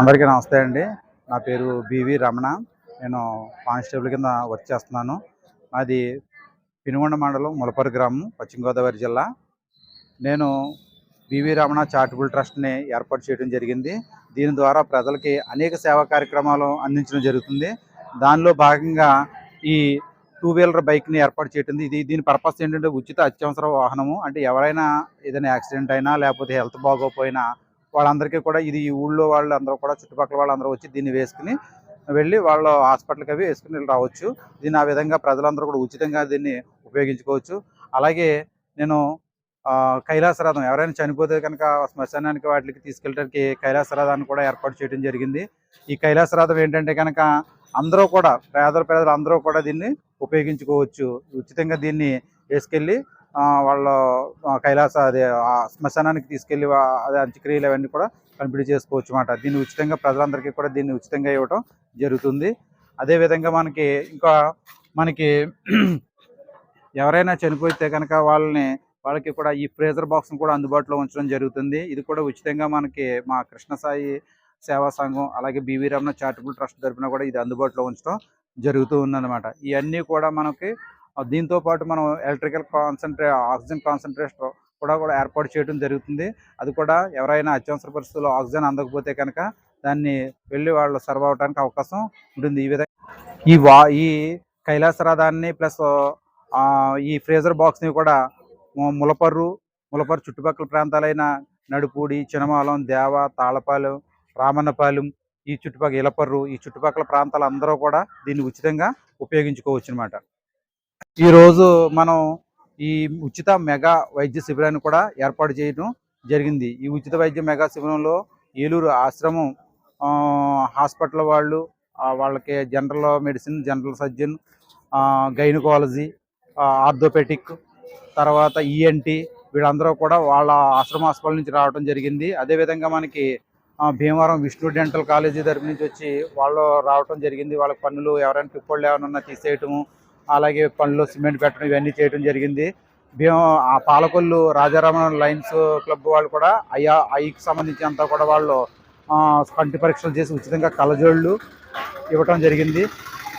అందరికీ నమస్తే అండి. నా పేరు బివి రమణ. నేను కానిస్టేబుల్ కింద వర్క్ చేస్తున్నాను. మాది పినుగొండ మండలం ములపరి గ్రామం పశ్చిమ గోదావరి జిల్లా. నేను బివి రమణ చారిటబుల్ ట్రస్ట్ని ఏర్పాటు చేయడం జరిగింది. దీని ద్వారా ప్రజలకి అనేక సేవా కార్యక్రమాలు అందించడం జరుగుతుంది. దానిలో భాగంగా ఈ టూ వీలర్ బైక్ని ఏర్పాటు చేయటం ఇది దీని పర్పస్ ఏంటంటే ఉచిత అత్యవసర వాహనము. అంటే ఎవరైనా ఏదైనా యాక్సిడెంట్ అయినా లేకపోతే హెల్త్ బాగోకపోయినా వాళ్ళందరికీ కూడా ఇది ఈ ఊళ్ళో వాళ్ళందరూ కూడా చుట్టుపక్కల వాళ్ళందరూ వచ్చి దీన్ని వేసుకుని వెళ్ళి వాళ్ళ హాస్పిటల్కి అవి వేసుకుని రావచ్చు. దీన్ని ఆ విధంగా ప్రజలందరూ కూడా ఉచితంగా దీన్ని ఉపయోగించుకోవచ్చు. అలాగే నేను కైలాసరథం ఎవరైనా చనిపోతే కనుక శ్మశానానికి వాటికి తీసుకెళ్ళడానికి కైలాసరథాన్ని కూడా ఏర్పాటు చేయడం జరిగింది. ఈ కైలాసరథం ఏంటంటే కనుక అందరూ కూడా పేదల పేదలు అందరూ కూడా దీన్ని ఉపయోగించుకోవచ్చు. ఉచితంగా దీన్ని వేసుకెళ్ళి వాళ్ళ కైలాస అదే ఆ శ్మశానానికి తీసుకెళ్ళి అదే అంత్యక్రియలు అవన్నీ కూడా కంప్లీట్ చేసుకోవచ్చు అన్నమాట. దీన్ని ఉచితంగా ప్రజలందరికీ కూడా దీన్ని ఉచితంగా ఇవ్వటం జరుగుతుంది. అదేవిధంగా మనకి ఇంకా మనకి ఎవరైనా చనిపోతే కనుక వాళ్ళని వాళ్ళకి కూడా ఈ ఫ్రేజర్ బాక్స్ను కూడా అందుబాటులో ఉంచడం జరుగుతుంది. ఇది కూడా ఉచితంగా మనకి మా కృష్ణసాయి సేవా సంఘం అలాగే బీవీ రమణ చారిటబుల్ ట్రస్ట్ తరఫున కూడా ఇది అందుబాటులో ఉంచడం జరుగుతూ ఉందన్నమాట. ఇవన్నీ కూడా మనకి దీంతో పాటు మనం ఎలక్ట్రికల్ కాన్సన్ట్రే ఆక్సిజన్ కాన్సన్ట్రేటర్ కూడా కూడా ఏర్పాటు చేయడం జరుగుతుంది. అది కూడా ఎవరైనా అత్యవసర పరిస్థితుల్లో ఆక్సిజన్ అందకపోతే కనుక దాన్ని వెళ్ళి వాళ్ళు సర్వ్ అవడానికి అవకాశం ఉంటుంది. ఈ విధంగా ఈ వా ఈ కైలాసరాధాన్ని ప్లస్ ఈ ఫ్రేజర్ బాక్స్ని కూడా ములపర్రు ములపర్రు చుట్టుపక్కల ప్రాంతాలైన నడుపూడి చినమాలం దేవ తాళపాలెం రామన్నపాలెం ఈ చుట్టుపక్కల ఇలపర్రు ఈ చుట్టుపక్కల ప్రాంతాలు అందరూ కూడా దీన్ని ఉచితంగా ఉపయోగించుకోవచ్చు అనమాట ఈరోజు మనం ఈ ఉచిత మెగా వైద్య శిబిరాన్ని కూడా ఏర్పాటు చేయడం జరిగింది. ఈ ఉచిత వైద్య మెగా శిబిరంలో ఏలూరు ఆశ్రమం హాస్పిటల్ వాళ్ళు వాళ్ళకి general medicine general surgeon gynaecology orthopedic తర్వాత ఈఎన్టీ వీళ్ళందరూ కూడా వాళ్ళ ఆశ్రమ హాస్పిటల్ నుంచి రావడం జరిగింది. అదేవిధంగా మనకి భీమవరం విష్ణు డెంటల్ కాలేజీ తరపు నుంచి వచ్చి వాళ్ళు రావడం జరిగింది. వాళ్ళ పనులు ఎవరైనా పిప్పళ్ళు ఏమైనా తీసేయటము అలాగే పనులు సిమెంట్ పెట్టడం ఇవన్నీ చేయడం జరిగింది. భీమ ఆ పాలకొల్లు రాజారామన్ లైన్స్ క్లబ్ వాళ్ళు కూడా అయ్యా ఐకి సంబంధించి అంతా కూడా వాళ్ళు కంటి పరీక్షలు చేసి ఉచితంగా కలజోళ్ళు ఇవ్వటం జరిగింది.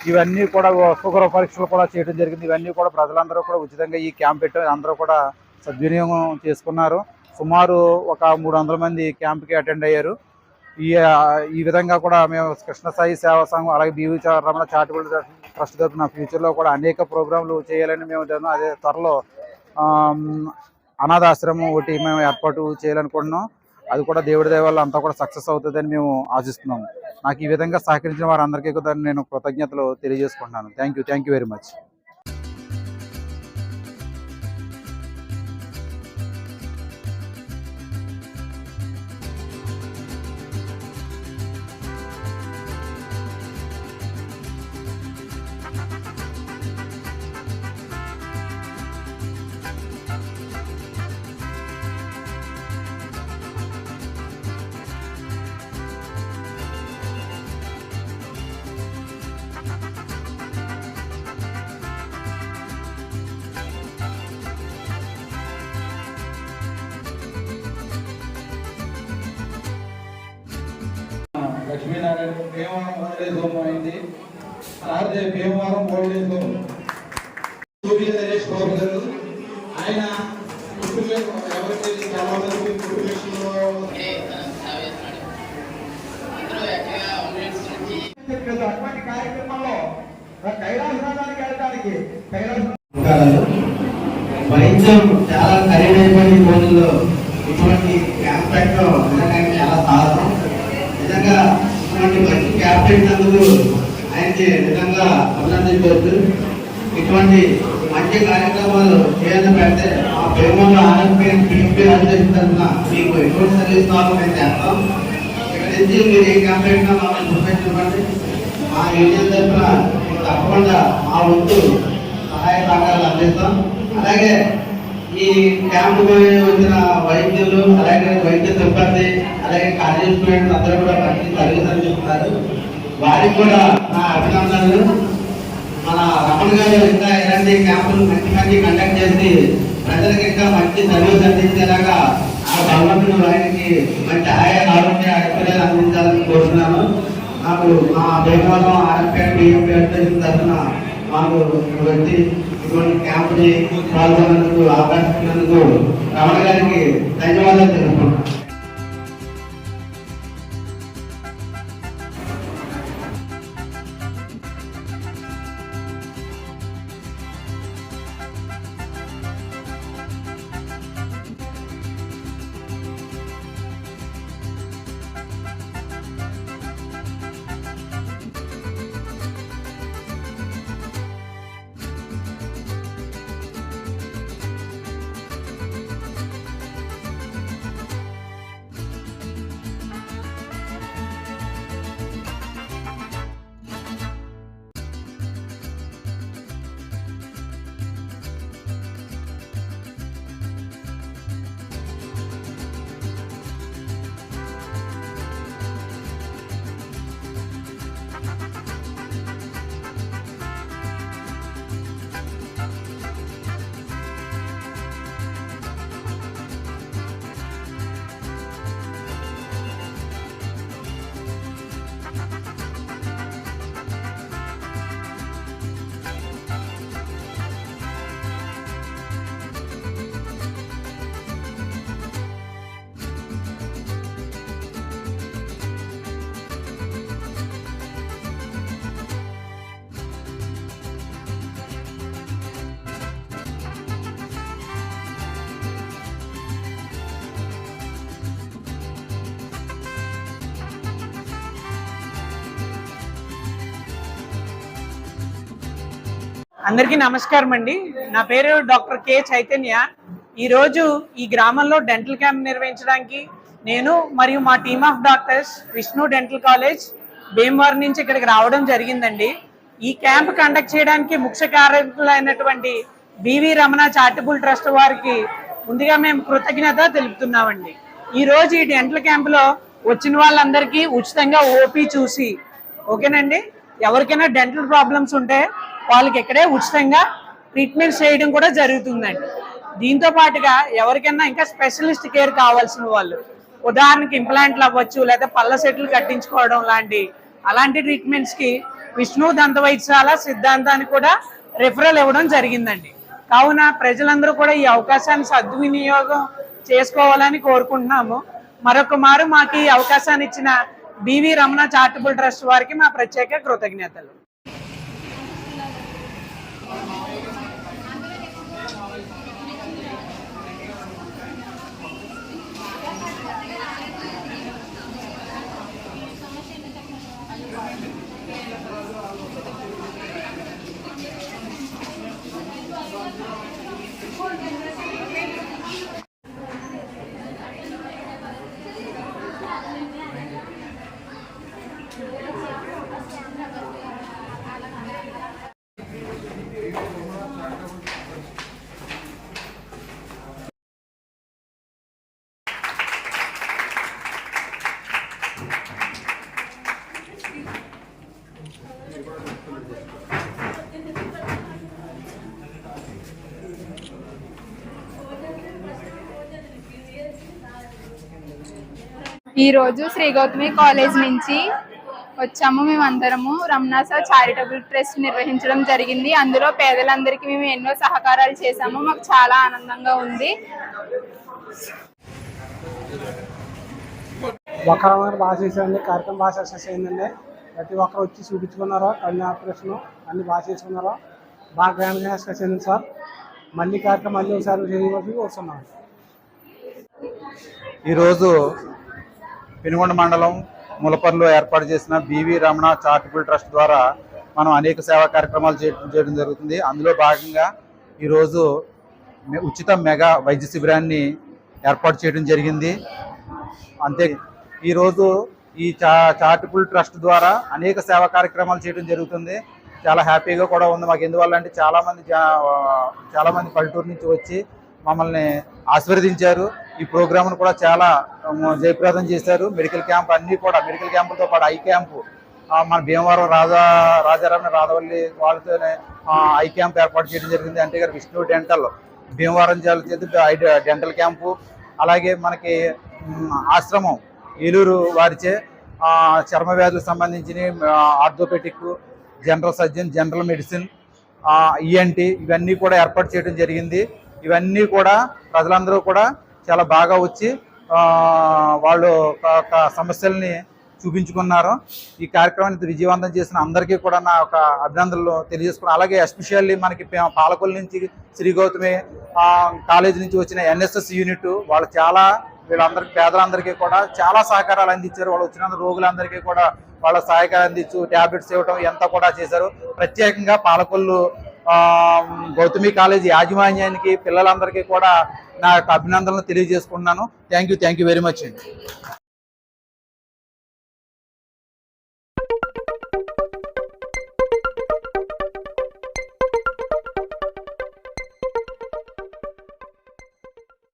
ఇవన్నీ కూడా షుగర్ పరీక్షలు కూడా చేయడం జరిగింది. ఇవన్నీ కూడా ప్రజలందరూ కూడా ఉచితంగా ఈ క్యాంప్ పెట్టడం అందరూ కూడా సద్వినియోగం చేసుకున్నారు. సుమారు ఒక మూడు వందల మంది క్యాంప్కి అటెండ్ అయ్యారు. ఈ ఈ విధంగా కూడా మేము కృష్ణసాయి సేవా సంఘం అలాగే బీవీ రమణ చారిటబుల్ ట్రస్ట్ తరఫున ఫ్యూచర్లో కూడా అనేక ప్రోగ్రాంలు చేయాలని మేము అదే త్వరలో అనాథాశ్రమం ఒకటి మేము ఏర్పాటు చేయాలనుకుంటున్నాం. అది కూడా దేవుడి దయ అంతా కూడా సక్సెస్ అవుతుందని మేము ఆశిస్తున్నాము. నాకు ఈ విధంగా సహకరించిన వారందరికీ కూడా నేను కృతజ్ఞతలు తెలియజేసుకుంటున్నాను. Thank you thank you very much. Lakshminarayana Bhimavaram old age home అయింది Sarathi Bhimavaram old age home Surya Naresh Babu garu ఆయన కుటుంబం ఎవరికి చాలా మంది కుటుంబంలో అటువంటి కార్యక్రమంలో కైలాసనాథానికి వెళ్ళడానికి కైలాస చాలా ఖరీదైపోయిన రోజుల్లో ఇటువంటి క్యాంప్ పెట్టడం నిజంగా చాలా సాధనం నిజంగా ఇటువంటి మంచి క్యాంప్ పెట్టినందుకు ఆయనకి నిజంగా అభినందించవచ్చు ఇటువంటి మంచి కార్యక్రమాలు చేయాలని పెడితే ఆ పేరులో ఆనందమైన పిలిపి అందిస్తున్న మీకు ఎటువంటి సర్వీస్ కావాలని మేము చేస్తాం. ఇక్కడ నుంచి మీరు ఏ క్యాంప్ మమ్మల్ని చూపించండి మా యూనియన్ తరఫున తప్పకుండా మా వంతు సహాయ సహకారాలు అందిస్తాం. అలాగే ఈ క్యాంపు వచ్చిన వైద్యులు అలాగే వైద్య సిబ్బంది అలాగే కాలేజ్ స్టూడెంట్స్ అందరూ కూడా మంచి వారికి కూడా నా అభినందనలు. మన రమణ గారు ఇంకా ఇలాంటి క్యాంపులు మంచి మంచి కండక్ట్ చేసి ప్రజలకు ఇంకా మంచి సర్వీస్ అందించేలాగా ఆ భగవంతుడు ఆయనకి మంచి ఆయా ఆరోగ్య ఐశ్వర్యాలు అందించాలని నాకు మా భీమవరం బిఎంపి బిఎంపేట తరఫున మాకు వచ్చి ఇటువంటి క్యాంప్ని పాల్గొన్నందుకు ఆకర్షించినందుకు రమణ గారికి ధన్యవాదాలు తెలుపుకుంటున్నాను. అందరికీ నమస్కారం అండి. నా పేరు డాక్టర్ కె చైతన్య. ఈరోజు ఈ గ్రామంలో డెంటల్ క్యాంప్ నిర్వహించడానికి నేను మరియు మా team of doctors Vishnu dental college Bhimavaram నుంచి ఇక్కడికి రావడం జరిగిందండి. ఈ క్యాంప్ కండక్ట్ చేయడానికి ముఖ్య కారకులైనటువంటి B V Ramana charitable trust వారికి ముందుగా మేము కృతజ్ఞత తెలుపుతున్నామండి. ఈ రోజు ఈ డెంటల్ క్యాంపులో వచ్చిన వాళ్ళందరికీ ఉచితంగా ఓపీ చూసి ఓకేనండి? ఎవరికైనా డెంటల్ ప్రాబ్లమ్స్ ఉంటే వాళ్ళకి ఇక్కడే ఉచితంగా ట్రీట్మెంట్ చేయడం కూడా జరుగుతుందండి. దీంతో పాటుగా ఎవరికైనా ఇంకా స్పెషలిస్ట్ కేర్ కావాల్సిన వాళ్ళు ఉదాహరణకి ఇంప్లాంట్లు అవ్వచ్చు లేదా పళ్ళ సెట్లు కట్టించుకోవడం లాంటి అలాంటి ట్రీట్మెంట్స్కి విష్ణు దంత వైద్యశాల కూడా రిఫరల్ ఇవ్వడం జరిగిందండి. కావున ప్రజలందరూ కూడా ఈ అవకాశాన్ని సద్వినియోగం చేసుకోవాలని కోరుకుంటున్నాము. మరొక మారు మాకు ఈ అవకాశాన్ని ఇచ్చిన బివి రమణ చారిటబుల్ ట్రస్ట్ వారికి మా ప్రత్యేక కృతజ్ఞతలు. ఈ రోజు శ్రీ గౌతమి కాలేజ్ నుంచి వచ్చాము మేమందరము. రమణాస చారిటబుల్ ట్రస్ట్ నిర్వహించడం జరిగింది. అందులో పేదలందరికీ మేము ఎన్నో సహకారాలు చేశాము. మాకు చాలా ఆనందంగా ఉంది. వక్రమైన బాగా చేశారండి కార్యక్రమం బాగా సక్సెస్ అయిందండి ప్రతి ఒక్కరు వచ్చి చూపించుకున్నారు? కన్ను ఆపరేషన్ అన్ని బాగా చేసుకున్నారు బాగా గ్రాండ్గా సక్సెస్ అయింది సార్. మళ్ళీ కార్యక్రమం మళ్ళీ ఒకసారి చేయవలసి వస్తున్నాం. ఈరోజు పెనుగొండ మండలం ములపర్లో ఏర్పాటు చేసిన బివి రమణ చారిటబుల్ ట్రస్ట్ ద్వారా మనం అనేక సేవా కార్యక్రమాలు చేయడం చేయడం జరుగుతుంది. అందులో భాగంగా ఈరోజు ఉచిత మెగా వైద్య శిబిరాన్ని ఏర్పాటు చేయడం జరిగింది. అంతే ఈరోజు ఈ చా చారిటబుల్ ట్రస్ట్ ద్వారా అనేక సేవా కార్యక్రమాలు చేయడం జరుగుతుంది. చాలా హ్యాపీగా కూడా ఉంది. మాకు ఎందువల్ల అంటే చాలామంది జా- పల్లెటూరు నుంచి వచ్చి మమ్మల్ని ఆశీర్వదించారు. ఈ ప్రోగ్రామ్ను కూడా చాలా జయప్రదం చేశారు. మెడికల్ క్యాంప్ అన్నీ కూడా మెడికల్ క్యాంపులతో పాటు ఐ క్యాంపు మన భీమవరం రాజా రాజారామని రాధవల్లి వాళ్ళతోనే ఐ క్యాంప్ ఏర్పాటు చేయడం జరిగింది. అంటే గారు విష్ణు డెంటల్ భీమవరం జాల చేతి ఐ డెంటల్ క్యాంపు అలాగే మనకి ఆశ్రమం ఏలూరు వారిచే చర్మ వ్యాధులకు సంబంధించిన orthopedic general surgeon general medicine ENT ఇవన్నీ కూడా ఏర్పాటు చేయడం జరిగింది. ఇవన్నీ కూడా ప్రజలందరూ కూడా చాలా బాగా వచ్చి వాళ్ళు ఒక- సమస్యల్ని చూపించుకున్నారు. ఈ కార్యక్రమాన్ని విజయవంతం చేసిన అందరికీ కూడా నా ఒక అభినందనలు తెలియజేసుకున్నాను అలాగే ఎస్పెషల్లీ మనకి పాలకొల పాలకొల్లు నుంచి శ్రీ గౌతమి కాలేజీ నుంచి వచ్చిన ఎన్ఎస్ఎస్ యూనిట్ వాళ్ళు చాలా వీళ్ళందరికీ పేదలందరికీ కూడా చాలా సహకారాలు అందించారు. వాళ్ళు వచ్చిన రోగులందరికీ కూడా వాళ్ళ సహాయకాలు అందించు ట్యాబ్లెట్స్ ఇవ్వడం ఎంత కూడా చేశారు. ప్రత్యేకంగా పాలకొల్లు గౌతమి కాలేజీ యాజమాన్యానికి పిల్లలందరికీ కూడా నా యొక్క అభినందనలు తెలియజేసుకున్నాను thank you thank you very much అండి.